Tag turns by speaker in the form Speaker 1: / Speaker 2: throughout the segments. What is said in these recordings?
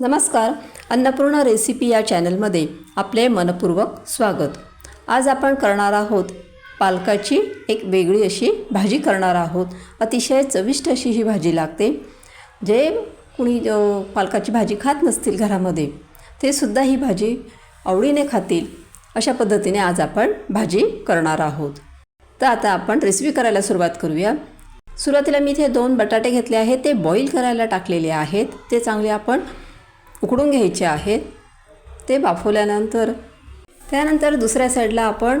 Speaker 1: नमस्कार अन्नपूर्णा रेसिपी या चॅनलमध्ये आपले मनपूर्वक स्वागत. आज आपण करणार आहोत पालकाची एक वेगळी अशी भाजी करणार आहोत. अतिशय चविष्ट अशी ही भाजी लागते. जे कुणी पालकाची भाजी खात नसतील घरामध्ये ते सुद्धा ही भाजी आवडीने खातील. अशा पद्धतीने आज आपण भाजी करणार आहोत. तर आता आपण रेसिपी करायला सुरुवात करूया. सुरुवातीला मी इथे दोन बटाटे घेतले आहेत ते बॉईल करायला टाकलेले आहेत. ते चांगले आपण उकडून घ्यायचे आहेत ते बाफवल्यानंतर त्यानंतर दुसऱ्या साईडला आपण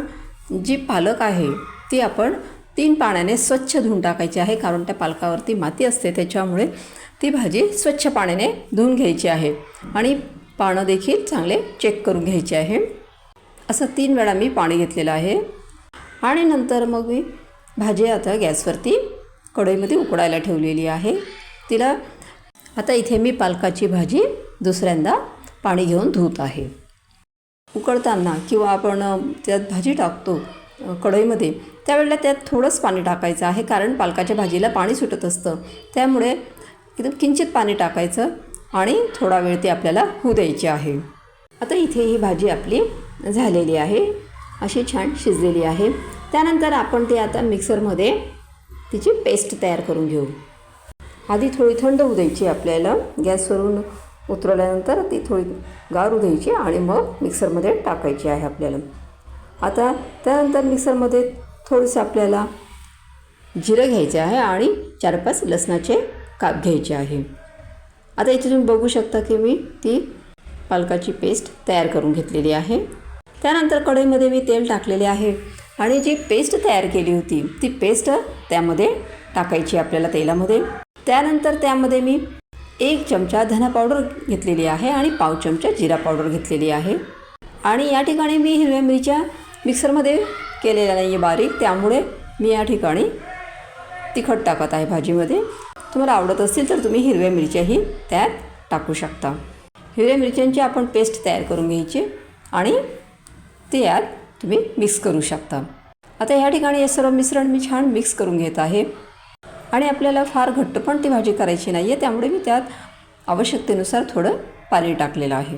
Speaker 1: जी पालक आहे ती आपण तीन पाण्याने स्वच्छ धुवून टाकायची आहे कारण त्या पालकावरती माती असते त्याच्यामुळे ती भाजी स्वच्छ पाण्याने धुवून घ्यायची आहे. आणि पानं देखील चांगले चेक करून घ्यायचे आहे. असं तीन वेळा मी पाणी घेतलेलं आहे. आणि नंतर मग मी भाजी आता गॅसवरती कढईमध्ये उकडायला ठेवलेली आहे. तिला आता इथे मी पालकाची भाजी दुसऱ्यांदा पाणी घेऊन धुत आहे. उकळताना किंवा आपण त्यात भाजी टाकतो कढईमध्ये त्यावेळेला त्यात थोडंच पाणी टाकायचं आहे कारण पालकाच्या भाजीला पाणी सुटत असतं. त्यामुळे एकदम किंचित पाणी टाकायचं आणि थोडा वेळ ते आपल्याला होऊ द्यायची आहे. आता इथे ही भाजी आपली झालेली आहे. अशी छान शिजलेली आहे. त्यानंतर आपण ते आता मिक्सरमध्ये तिची पेस्ट तयार करून घेऊ. आधी थोडी थंड होऊ द्यायची आपल्याला. गॅसवरून उतरवल्यानंतर ती थोडी गारू द्यायची आणि मग मिक्सरमध्ये टाकायची आहे आपल्याला. आता त्यानंतर मिक्सरमध्ये थोडंसं आपल्याला जिरं घ्यायचे आहे आणि चार पाच लसणाचे काप घ्यायचे आहे. आता इथे तुम्ही बघू शकता की मी ती पालकाची पेस्ट तयार करून घेतलेली आहे. त्यानंतर कढईमध्ये मी तेल टाकलेले आहे आणि जी पेस्ट तयार केली होती ती पेस्ट त्यामध्ये टाकायची आपल्याला तेलामध्ये. त्यानंतर त्यामध्ये मी एक चमचा धना पावडर घेतलेली आहे आणि पाव चमचा जिरा पावडर घेतलेली आहे. आणि या ठिकाणी मी हिरव्या मिरच्या मिक्सरमध्ये केलेल्या नाही आहे बारीक त्यामुळे मी या ठिकाणी तिखट टाकत आहे भाजीमध्ये. तुम्हाला आवडत असतील तर तुम्ही हिरव्या मिरच्याही त्यात टाकू शकता. हिरव्या मिरच्यांची आपण पेस्ट तयार करून घ्यायची आणि ते यात तुम्ही मिक्स करू शकता. आता ह्या ठिकाणी हे सर्व मिश्रण मी छान मिक्स करून घेत आहे. आणि आपल्याला फार घट्ट पण ती भाजी करायची नाही आहे त्यामुळे मी त्यात आवश्यकतेनुसार थोडं पाणी टाकलेलं आहे.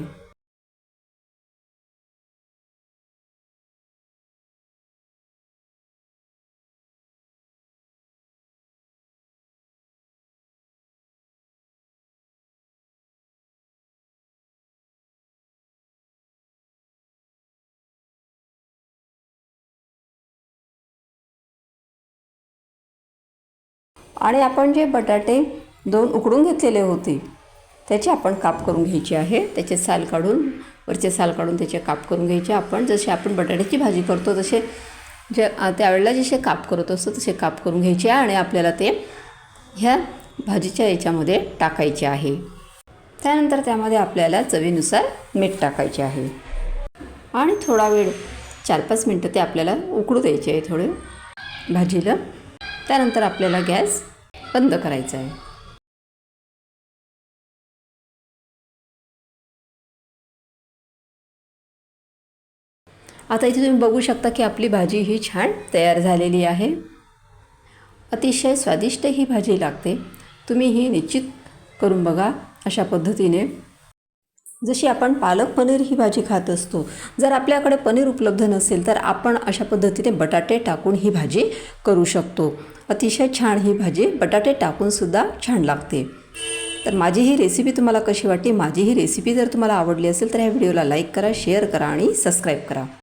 Speaker 1: आणि आपण जे बटाटे दोन उकडून घेतलेले होते त्याचे आपण काप करून घ्यायचे आहे. त्याचे साल काढून वरचे साल काढून त्याचे काप करून घ्यायचे आपण. जसे आपण बटाट्याची भाजी करतो तसे जे त्यावेळेला जसे काप करत असतो तसे काप करून घ्यायचे आणि आपल्याला ते ह्या भाजीच्या याच्यामध्ये टाकायचे आहे. त्यानंतर त्यामध्ये आपल्याला चवीनुसार मीठ टाकायचे आहे. आणि थोडा वेळ चार पाच मिनटं ते आपल्याला उकडू द्यायचे आहे थोडे. भाजीला त्यानंतर आपल्याला गॅस बंद करायचा आहे. आता इथे तुम्ही बघू शकता की आपली भाजी ही छान तयार झालेली आहे. अतिशय स्वादिष्ट ही भाजी लागते. तुम्ही ही निश्चित करून बघा अशा पद्धतीने. जशी आपण पालक पनीर ही भाजी खात असतो जर आपल्याकडे पनीर उपलब्ध नसेल तर आपण अशा पद्धतीने बटाटे टाकून ही भाजी करू शकतो. अतिशय छान ही भाजी बटाटे टाकूनसुद्धा छान लागते. तर माझी ही रेसिपी तुम्हाला कशी वाटली? माझी ही रेसिपी जर तुम्हाला आवडली असेल तर या व्हिडिओला लाईक करा शेअर करा आणि सबस्क्राईब करा.